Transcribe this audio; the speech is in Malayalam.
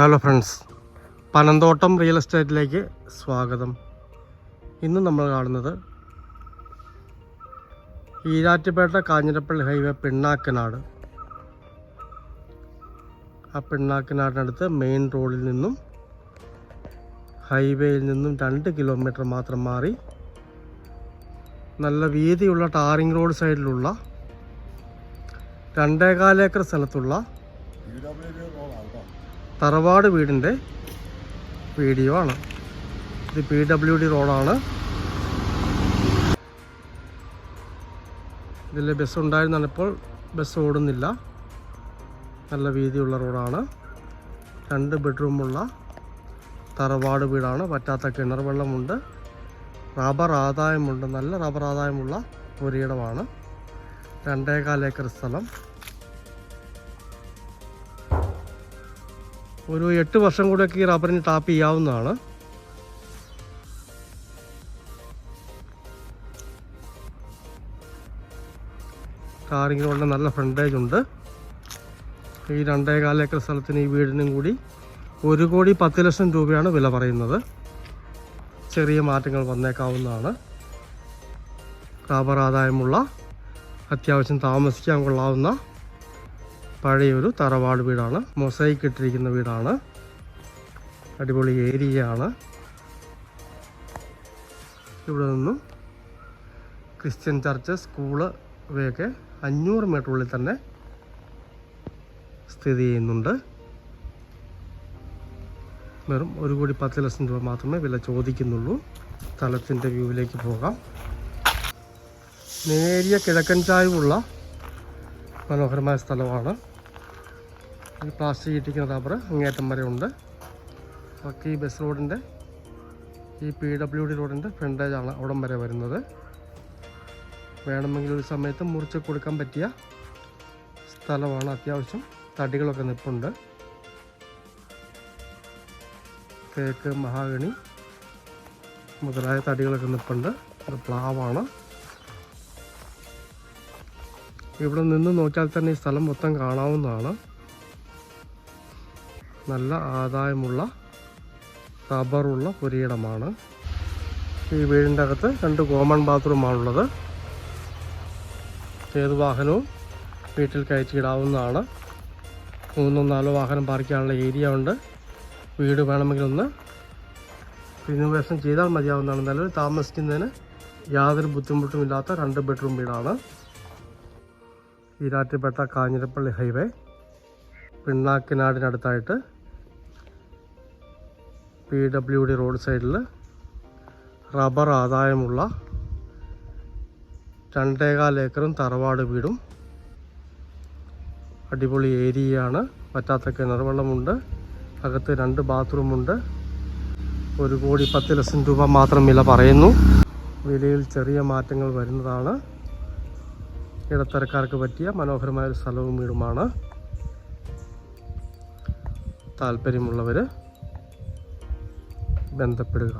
ഹലോ ഫ്രണ്ട്സ് പനന്തോട്ടം റിയൽ എസ്റ്റേറ്റിലേക്ക് സ്വാഗതം. ഇന്ന് നമ്മൾ കാണുന്നത് ഈരാറ്റുപേട്ട കാഞ്ഞിരപ്പള്ളി ഹൈവേ പിണ്ണാക്കനാട്. ആ പിണ്ണാക്കനാടിനടുത്ത് മെയിൻ റോഡിൽ നിന്നും ഹൈവേയിൽ നിന്നും രണ്ട് കിലോമീറ്റർ മാത്രം മാറി നല്ല വീതിയുള്ള ടാറിംഗ് റോഡ് സൈഡിലുള്ള രണ്ടേകാലേക്കർ സ്ഥലത്തുള്ള തറവാട് വീടിന്റെ വീഡിയോ ആണ്. ഇത് പി ഡബ്ല്യു ഡി റോഡാണ്. ഇതിൽ ബസ് ഉണ്ടായിരുന്നാണ് ഇപ്പോൾ ബസ് ഓടുന്നില്ല. നല്ല വീതിയുള്ള റോഡാണ്. രണ്ട് ബെഡ്റൂമുള്ള തറവാട് വീടാണ്. പറ്റാത്ത കിണർ വെള്ളമുണ്ട്. റബ്ബർ ആദായമുണ്ട്. നല്ല റബ്ബർ ആദായമുള്ള ഒരിടമാണ്. രണ്ടേകാൽ ഏക്കർ സ്ഥലം. ഒരു എട്ട് വർഷം കൂടെയൊക്കെ ഈ റബ്ബറിന് ടാപ്പ് ചെയ്യാവുന്നതാണ്. ടാറിങ്ങിന് വളരെ നല്ല ഫ്രണ്ടേജ് ഉണ്ട്. ഈ രണ്ടേ ഏക്കർ സ്ഥലത്തിന് ഈ വീടിനും കൂടി ഒരു കോടി പത്ത് ലക്ഷം രൂപയാണ് വില പറയുന്നത്. ചെറിയ മാറ്റങ്ങൾ വന്നേക്കാവുന്നതാണ്. റബ്ബർ ആദായമുള്ള അത്യാവശ്യം താമസിക്കാൻ കൊള്ളാവുന്ന പഴയൊരു തറവാട് വീടാണ്. മൊസൈക്ക് ഇട്ടിരിക്കുന്ന വീടാണ്. അടിപൊളി ഏരിയയാണ്. ഇവിടെ നിന്നും ക്രിസ്ത്യൻ ചർച്ച് സ്കൂൾ ഇവയൊക്കെ അഞ്ഞൂറ് മീറ്റർ ഉള്ളിൽ തന്നെ സ്ഥിതി ചെയ്യുന്നുണ്ട്. വെറും ഒരു കോടി പത്ത് ലക്ഷം രൂപ മാത്രമേ വില ചോദിക്കുന്നുള്ളൂ. സ്ഥലത്തിന്റെ വ്യൂവിലേക്ക് പോകാം. നേരിയ കിഴക്കൻ ചായവുള്ള മനോഹരമായ സ്ഥലമാണ്. ഈ പ്ലാസ്റ്റിക് ഇട്ടിക്കുന്ന റബ്ബർ അങ്ങേറ്റം വരെ ഉണ്ട്. ബാക്കി ബസ് റോഡിന്റെ ഈ പി ഡബ്ല്യു ഡി റോഡിന്റെ ഫ്രണ്ടേജാണ് അവിടം വരെ വരുന്നത്. വേണമെങ്കിൽ ഒരു സമയത്ത് മുറിച്ച് കൊടുക്കാൻ പറ്റിയ സ്ഥലമാണ് അത്യാവശ്യം തടികളൊക്കെ നിൽപ്പുണ്ട് തേക്ക് മഹാഗണി മുതലായ തടികളൊക്കെ നിൽപ്പുണ്ട് ഒരു പ്ലാവാണ്. ഇവിടെ നിന്ന് നോക്കിയാൽ തന്നെ ഈ സ്ഥലം മൊത്തം കാണാവുന്നതാണ്. നല്ല ആദായമുള്ള റബ്ബറുള്ള പുരയിടമാണ്. ഈ വീടിന്റെ അകത്ത് രണ്ട് കോമൺ ബാത്റൂമാണുള്ളത്. ഏത് വാഹനവും വീട്ടിൽ കയറ്റിയിടാവുന്നതാണ്. മൂന്നോ നാലോ വാഹനം പാർക്ക് ചെയ്യാനുള്ള ഏരിയ ഉണ്ട്. വീട് വേണമെങ്കിൽ ഒന്ന് റിനോവേഷൻ ചെയ്താൽ മതിയാവുന്നതാണ്. നല്ലൊരു താമസിക്കുന്നതിന് യാതൊരു ബുദ്ധിമുട്ടും ഇല്ലാത്ത രണ്ട് ബെഡ്റൂം വീടാണ്. ഈരാറ്റുപേട്ട കാഞ്ഞിരപ്പള്ളി ഹൈവേ. പിണ്ണാക്കിനാടിനടുത്തായിട്ട് പി ഡബ്ല്യു ഡി റോഡ് സൈഡിൽ റബ്ബർ ആദായമുള്ള രണ്ടേകാൽ ഏക്കറും തറവാട് വീടും. അടിപൊളി ഏരിയയാണ്. പറ്റാത്ത കിണർ വെള്ളമുണ്ട്. അകത്ത് രണ്ട് ബാത്റൂമുണ്ട്. ഒരു കോടി പത്ത് ലക്ഷം രൂപ മാത്രം വില പറയുന്നു. വിലയിൽ ചെറിയ മാറ്റങ്ങൾ വരുന്നതാണ്. ഇടത്തരക്കാർക്ക് പറ്റിയ മനോഹരമായ സ്ഥലവും വീടുമാണ്. താല്പര്യമുള്ളവർ ബന്ധപ്പെടുക.